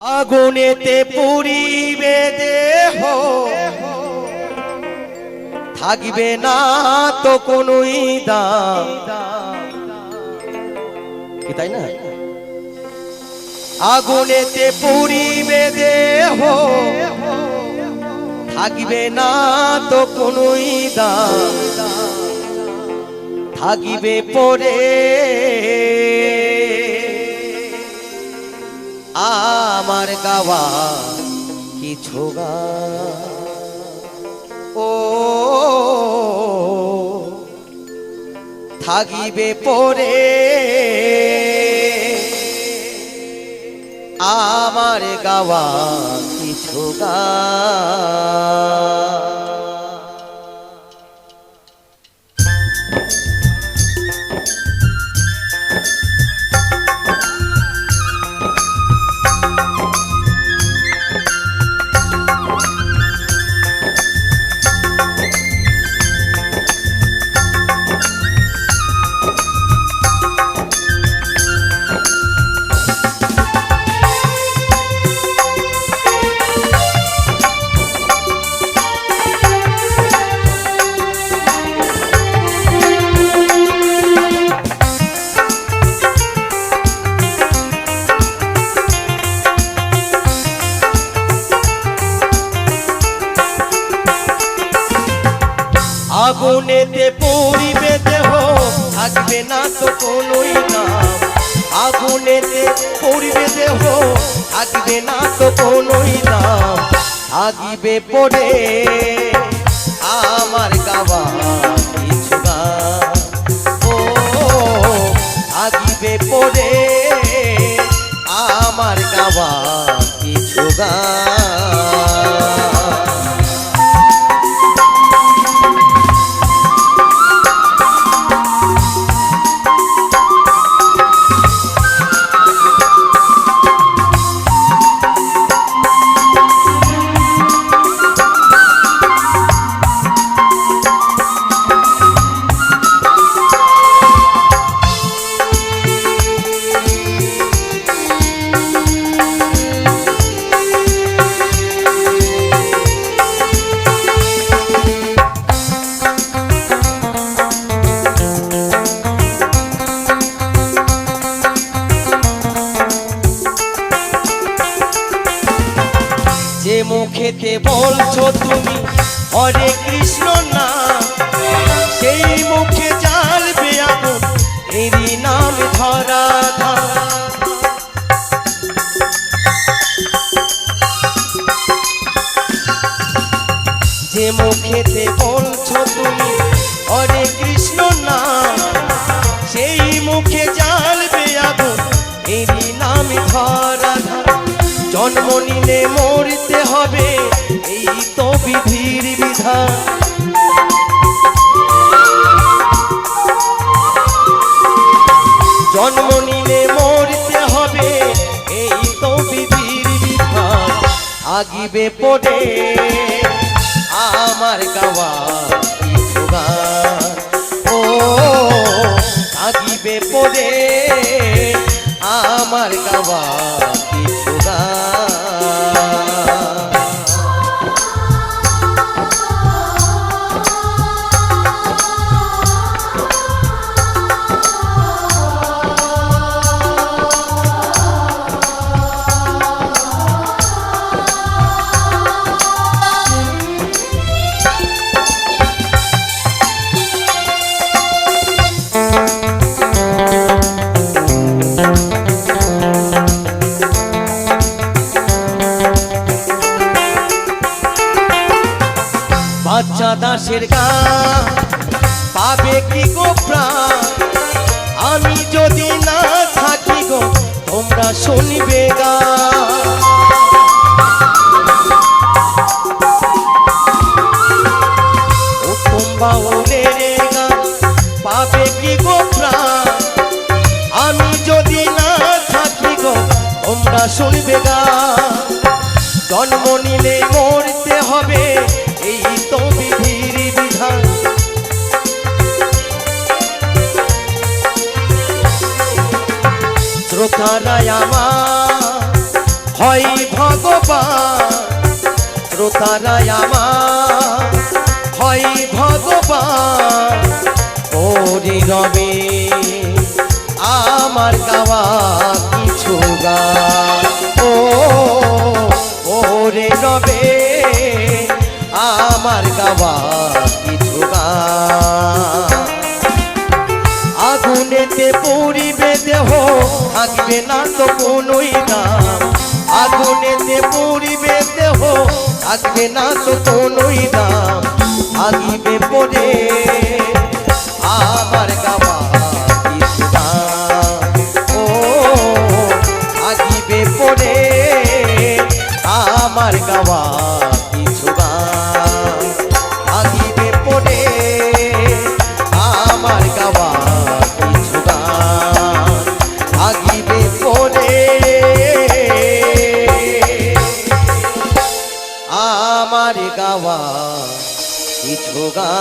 আগুনেতে পুরিবে দেহ। থাকবে না তো দাম। কি তাই না? আগুনেতে পুরিবে দেহ। থাকবে না তো কোনোই দাম। থাকিবে পরে গাওয়া কিছু গা। ও থাকিবে পরে আমার গাওয়া কিছু গান আগুনেতে পড়িবে দেহ, থাকবে না তো কোনোই নাম। আগুনেতে পড়িবে দেহ, থাকবে না তো কোনোই নাম। আগিবে পড়ে আমার গাওয়া কিছু গান। ও, আগিবে পড়ে আমার গাওয়া কিছু গান। মুখেতে বলছো তুমি হরে কৃষ্ণ না সেই মুখে জ্বালবে আগুন, এরই নাম ধরা। যে মুখেতে বলছো তুমি, হরে কৃষ্ণ না সেই মুখে জ্বালবে আগুন, এরই নাম ধরা। জন্ম নিলে মরতে হবে তো বিধির বিধান। জন্ম নিলে মরতে হবে, এই তো বিধির বিধান। আগিবে পড়ে আমার গাওয়া ও, আগিবে পড়ে আমার গাওয়া কিছু গান। বাচ্চা দাসের গান পাবে কি গো প্রাণ? আমি যদি না থাকি গো, তোমরা শুনবে গান গো গো শুনবে গান জন্ম নিলে মরতে হবে শ্রোতারায় আমার ভগবান শ্রোতারাই আমার ভগবান ওরে রবে আমার গাওয়া কিছু গান। ও ওরে রবে আমার গাওয়া আগুনেতে পুরিবে দেহ থাকবে না তো কোনোই দাম। আগুনেতে পুরিবে দেহ থাকবে না তো কোনোই দাম। আগিবে পরে আমার গাওয়া গাওয়া কিছু গা